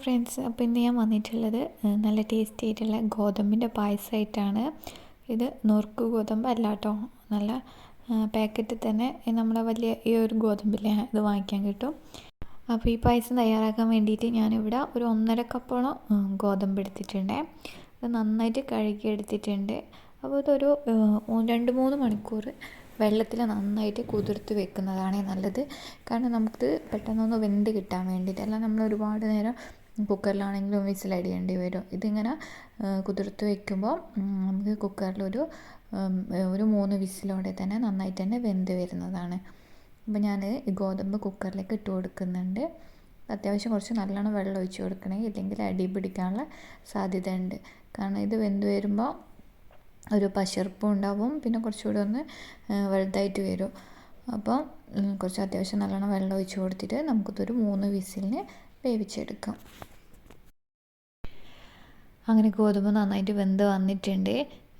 Friends അപ്പോൾ ഇന്ന് ഞാൻ വന്നിട്ടുള്ളത് നല്ല ടേസ്റ്റി ആയിട്ടുള്ള ഗോതമ്പിന്റെ പായസമായിട്ടാണ് ഇത് നുറുക്ക് ഗോതമ്പ് അല്ല കേട്ടോ നല്ല പാക്കറ്റിൽ തന്നെ. നമ്മളെ വലിയ ഈ ഒരു ഗോതമ്പില്ലേ ഇത് വാങ്ങിക്കാൻ കിട്ടും. അപ്പോൾ ഈ പായസം തയ്യാറാക്കാൻ വേണ്ടിയിട്ട് ഞാനിവിടെ ഒരു ഒന്നര കപ്പോളം ഗോതമ്പ് എടുത്തിട്ടുണ്ട്. അത് നന്നായിട്ട് കഴുകി എടുത്തിട്ടുണ്ട് അപ്പോൾ ഇതൊരു രണ്ട് മൂന്ന് മണിക്കൂർ വെള്ളത്തിൽ നന്നായിട്ട് കുതിർത്ത് വെക്കുന്നതാണ് നല്ലത്. കാരണം നമുക്ക് പെട്ടെന്നൊന്ന് വെന്ത് കിട്ടാൻ വേണ്ടിയിട്ട്. അല്ല നമ്മൾ ഒരുപാട് നേരം കുക്കറിലാണെങ്കിലും വിസിലടിയേണ്ടി വരും. ഇതിങ്ങനെ കുതിർത്ത് വെക്കുമ്പോൾ നമുക്ക് കുക്കറിലൊരു ഒരു മൂന്ന് വിസിലോടെ തന്നെ നന്നായിട്ട് തന്നെ വെന്ത് വരുന്നതാണ്. അപ്പോൾ ഞാൻ ഈ ഗോതമ്പ് കുക്കറിലേക്ക് ഇട്ട് കൊടുക്കുന്നുണ്ട്. അത്യാവശ്യം കുറച്ച് നല്ലോണം വെള്ളം ഒഴിച്ച് കൊടുക്കണേ ഇല്ലെങ്കിൽ അടി പിടിക്കാനുള്ള സാധ്യത ഉണ്ട് കാരണം ഇത് വെന്ത് വരുമ്പോൾ ഒരു പശർപ്പും ഉണ്ടാവും പിന്നെ കുറച്ചുകൂടി ഒന്ന് വലുതായിട്ട് വരും. അപ്പോൾ കുറച്ച് അത്യാവശ്യം നല്ലോണം വെള്ളം ഒഴിച്ച് കൊടുത്തിട്ട് നമുക്കിതൊരു മൂന്ന് വിസിലിന് വേവിച്ചെടുക്കാം. അങ്ങനെ ഗോതമ്പ് നന്നായിട്ട് വെന്ത് വന്നിട്ടുണ്ട്.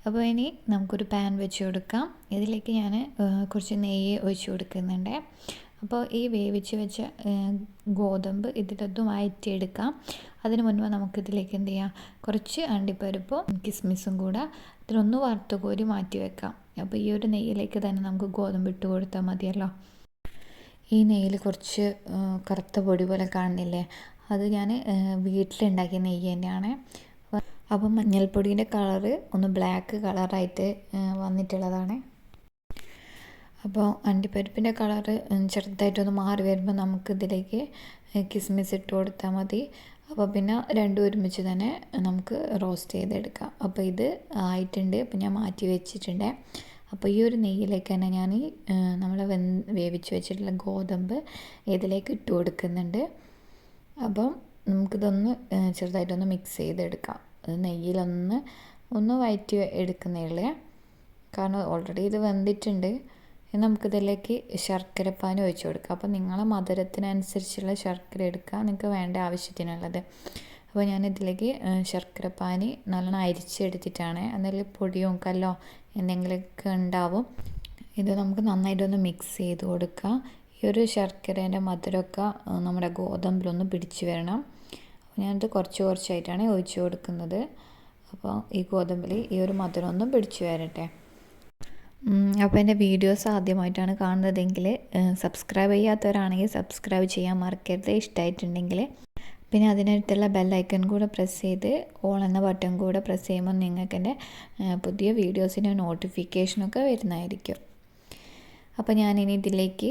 അപ്പോൾ ഇനി നമുക്കൊരു പാൻ വെച്ച് കൊടുക്കാം. ഇതിലേക്ക് ഞാൻ കുറച്ച് നെയ്യ് ഒഴിച്ച് കൊടുക്കുന്നുണ്ട്. അപ്പോൾ ഈ വേവിച്ച് വെച്ച ഗോതമ്പ് ഇതിലൊന്നും വഴറ്റിയെടുക്കാം അതിന് മുൻപ് നമുക്കിതിലേക്ക് എന്ത് ചെയ്യാം? കുറച്ച് അണ്ടിപ്പരിപ്പും കിസ്മിസും കൂടെ ഇതിലൊന്ന് വറുത്ത് കോരി മാറ്റി വെക്കാം. അപ്പോൾ ഈ ഒരു നെയ്യിലേക്ക് തന്നെ നമുക്ക് ഗോതമ്പ് ഇട്ട് കൊടുത്താൽ മതിയല്ലോ. ഈ നെയ്യിൽ കുറച്ച് കറുത്ത പൊടി പോലെ കാണുന്നില്ലേ? അത് ഞാൻ വീട്ടിലുണ്ടാക്കിയ നെയ്യ് തന്നെയാണ്. അപ്പം മഞ്ഞൾപ്പൊടീന്റെ കളറ് ഒന്ന് ബ്ലാക്ക് കളറായിട്ട് വന്നിട്ടുള്ളതാണ്. അപ്പോൾ അണ്ടിപ്പരിപ്പിന്റെ കളറ് ചെറുതായിട്ടൊന്ന് മാറി വരുമ്പോൾ നമുക്ക് ഇതിലേക്ക് കിസ്മിസ് ഇട്ട് കൊടുത്താൽ മതി. അപ്പോൾ പിന്നെ രണ്ടും ഒരുമിച്ച് തന്നെ നമുക്ക് റോസ്റ്റ് ചെയ്തെടുക്കാം. അപ്പോൾ ഇത് ആയിട്ടുണ്ട്. അപ്പോൾ ഞാൻ മാറ്റി വെച്ചിട്ടുണ്ട്. അപ്പോൾ ഈ ഒരു നെയ്യിലേക്ക് തന്നെ ഞാൻ ഈ നമ്മൾ വെ വേവിച്ച് വെച്ചിട്ടുള്ള ഗോതമ്പ് ഇതിലേക്ക് ഇട്ട് കൊടുക്കുന്നുണ്ട്. അപ്പം നമുക്കിതൊന്ന് ചെറുതായിട്ടൊന്ന് മിക്സ് ചെയ്തെടുക്കാം. നെയ്യിലൊന്ന് ഒന്ന് വയറ്റി എടുക്കുന്നേ ഉള്ളേ. കാരണം ഓൾറെഡി ഇത് വെന്തിട്ടുണ്ട്. നമുക്കിതിലേക്ക് ശർക്കരപ്പാനി ഒഴിച്ചു കൊടുക്കാം. അപ്പോൾ നിങ്ങൾ മധുരത്തിനനുസരിച്ചുള്ള ശർക്കര എടുക്കുക നിങ്ങൾക്ക് വേണ്ട ആവശ്യത്തിനുള്ളത്. അപ്പോൾ ഞാനിതിലേക്ക് ശർക്കരപ്പാനി നല്ലോണം അരിച്ചെടുത്തിട്ടാണ്. അതിൽ പൊടിയും കല്ലോ എന്തെങ്കിലുമൊക്കെ ഉണ്ടാവും. ഇത് നമുക്ക് നന്നായിട്ടൊന്ന് മിക്സ് ചെയ്ത് കൊടുക്കുക. ഈ ഒരു ശർക്കരേന്റെ മധുരമൊക്കെ നമ്മുടെ ഗോതമ്പിലൊന്ന് പിടിച്ചു വരണം. അപ്പോൾ ഞാനിത് കുറച്ച് കുറച്ചായിട്ടാണ് ഒഴിച്ചു കൊടുക്കുന്നത്. അപ്പോൾ ഈ ഗോതമ്പിൽ ഈ ഒരു മധുരം ഒന്നും പിടിച്ചു വരട്ടെ. അപ്പോൾ എന്റെ വീഡിയോസ് ആദ്യമായിട്ടാണ് കാണുന്നതെങ്കിൽ സബ്സ്ക്രൈബ് ചെയ്യാത്തവരാണെങ്കിൽ സബ്സ്ക്രൈബ് ചെയ്യാൻ മറക്കരുത് ഇഷ്ടമായിട്ടുണ്ടെങ്കിൽ പിന്നെ അതിനടുത്തുള്ള ബെല്ലൈക്കൺ കൂടെ പ്രസ് ചെയ്ത് ഓൾ എന്ന ബട്ടൺ കൂടെ പ്രസ് ചെയ്യുമ്പോൾ നിങ്ങൾക്ക് എന്റെ പുതിയ വീഡിയോസിന്റെ നോട്ടിഫിക്കേഷനൊക്കെ വരുന്നതായിരിക്കും. അപ്പോൾ ഞാനിനി ഇതിലേക്ക്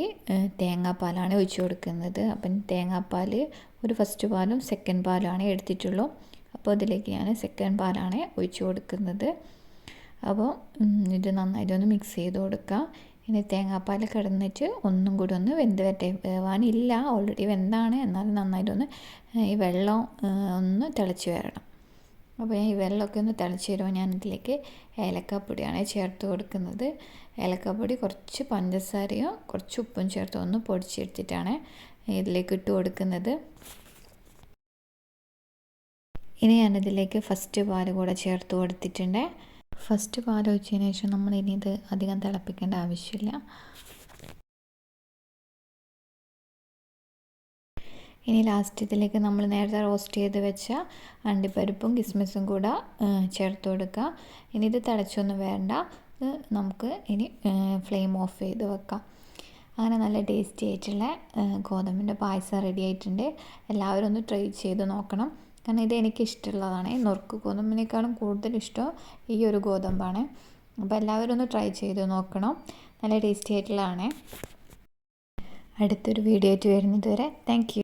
തേങ്ങാപ്പാലാണ് ഒഴിച്ചു കൊടുക്കുന്നത്. അപ്പം തേങ്ങാപ്പാൽ ഒരു ഫസ്റ്റ് പാലും സെക്കൻഡ് പാലുമാണ് എടുത്തിട്ടുള്ളൂ. അപ്പോൾ ഇതിലേക്ക് ഞാൻ സെക്കൻഡ് പാലാണ് ഒഴിച്ചു കൊടുക്കുന്നത്. അപ്പോൾ ഇത് നന്നായിട്ടൊന്ന് മിക്സ് ചെയ്ത് കൊടുക്കുക. ഇനി തേങ്ങാപ്പാൽ കിടന്നിട്ട് ഒന്നും കൂടി ഒന്ന് വെന്ത് വരട്ടെ. വേവാനില്ല ഓൾറെഡി വെന്താണ്. എന്നാലും നന്നായിട്ടൊന്ന് ഈ വെള്ളം ഒന്ന് തിളച്ച് വരണം. അപ്പോൾ ഞാൻ ഈ വെള്ളമൊക്കെ ഒന്ന് തിളച്ച് വരുമ്പോൾ ഞാൻ ഇതിലേക്ക് ഏലക്കാപ്പൊടിയാണ് ചേർത്ത് കൊടുക്കുന്നത്. ഏലക്കാപ്പൊടി കുറച്ച് പഞ്ചസാരയും കുറച്ച് ഉപ്പും ചേർത്ത് ഒന്ന് പൊടിച്ചെടുത്തിട്ടാണ് ഇതിലേക്ക് ഇട്ട് കൊടുക്കുന്നത്. ഇനി ഞാനിതിലേക്ക് ഫസ്റ്റ് പാൽ കൂടെ ചേർത്ത് കൊടുത്തിട്ടുണ്ട്. ഫസ്റ്റ് പാലൊഴിച്ചതിന് ശേഷം നമ്മൾ ഇനി ഇത് അധികം തിളപ്പിക്കേണ്ട ആവശ്യമില്ല. ഇനി ലാസ്റ്റ് ഇതിലേക്ക് നമ്മൾ നേരത്തെ റോസ്റ്റ് ചെയ്ത് വെച്ച അണ്ടിപ്പരിപ്പും കിസ്മിസും കൂടെ ചേർത്ത് കൊടുക്കുക ഇനി ഇത് തിളച്ചൊന്നും വേണ്ട. നമുക്ക് ഇനി ഫ്ലെയിം ഓഫ് ചെയ്ത് വെക്കാം. അങ്ങനെ നല്ല ടേസ്റ്റി ആയിട്ടുള്ള ഗോതമ്പിന്റെ പായസം റെഡി ആയിട്ടുണ്ട്. എല്ലാവരും ഒന്ന് ട്രൈ ചെയ്ത് നോക്കണം. കാരണം ഇത് എനിക്ക് ഇഷ്ടമുള്ളതാണ് നുറുക്ക് ഗോതമ്പിനേക്കാളും കൂടുതൽ ഇഷ്ടം ഈ ഒരു ഗോതമ്പാണ്. അപ്പോൾ എല്ലാവരും ഒന്ന് ട്രൈ ചെയ്ത് നോക്കണം. നല്ല ടേസ്റ്റി ആയിട്ടുള്ളതാണ്. അടുത്തൊരു വീഡിയോ ആയിട്ട് വരുന്നത് വരെ താങ്ക്